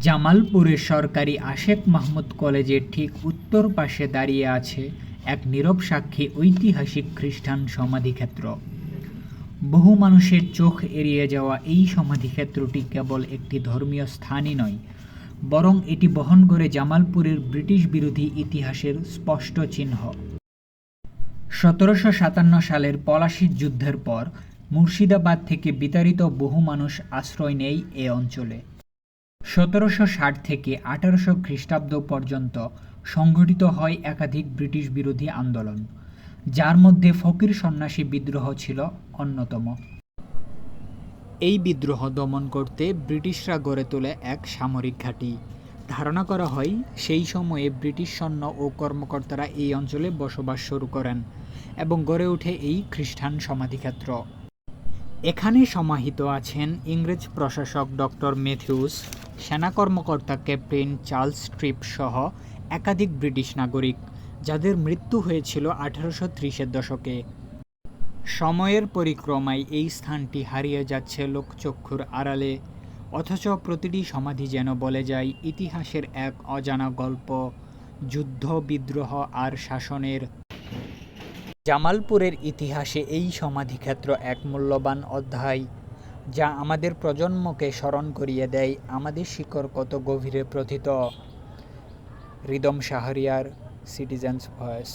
জামালপুরের সরকারি আশেক মাহমুদ কলেজের ঠিক উত্তর পাশে দাঁড়িয়ে আছে এক নীরব সাক্ষী ঐতিহাসিক খ্রিস্টান সমাধিক্ষেত্র। বহু মানুষের চোখ এড়িয়ে যাওয়া এই সমাধিক্ষেত্রটি কেবল একটি ধর্মীয় স্থানই নয়, বরং এটি বহন করে জামালপুরের ব্রিটিশ বিরোধী ইতিহাসের স্পষ্ট চিহ্ন। সতেরোশো সাতান্ন সালের পলাশির যুদ্ধের পর মুর্শিদাবাদ থেকে বিতাড়িত বহু মানুষ আশ্রয় নেয় এ অঞ্চলে। সতেরোশো ষাট থেকে আঠারোশো খ্রিস্টাব্দ পর্যন্ত সংঘটিত হয় একাধিক ব্রিটিশ বিরোধী আন্দোলন, যার মধ্যে ফকির সন্ন্যাসী বিদ্রোহ ছিল অন্যতম। এই বিদ্রোহ দমন করতে ব্রিটিশরা গড়ে তোলে এক সামরিক ঘাঁটি। ধারণা করা হয়, সেই সময়ে ব্রিটিশ সৈন্য ও কর্মকর্তারা এই অঞ্চলে বসবাস শুরু করেন এবং গড়ে ওঠে এই খ্রিস্টান সমাধিক্ষেত্র। এখানে সমাহিত আছেন ইংরেজ প্রশাসক ডক্টর ম্যাথিউস, সেনা কর্মকর্তা ক্যাপ্টেন চার্লস ট্রিপ সহ একাধিক ব্রিটিশ নাগরিক, যাদের মৃত্যু হয়েছিল আঠারোশো ত্রিশের দশকে। সময়ের পরিক্রমায় এই স্থানটি হারিয়ে যাচ্ছে লোকচক্ষুর আড়ালে, অথচ প্রতিটি সমাধি যেন বলে যায় ইতিহাসের এক অজানা গল্প, যুদ্ধ, বিদ্রোহ আর শাসনের জামালপুরের ইতিহাসে এই সমাধিক্ষেত্র এক মূল্যবান অধ্যায়, যা আমাদের প্রজন্মকে স্মরণ করিয়ে দেয় আমাদের শিকড় কত গভীরে প্রথিত। Ridom Shahriar, citizens voice.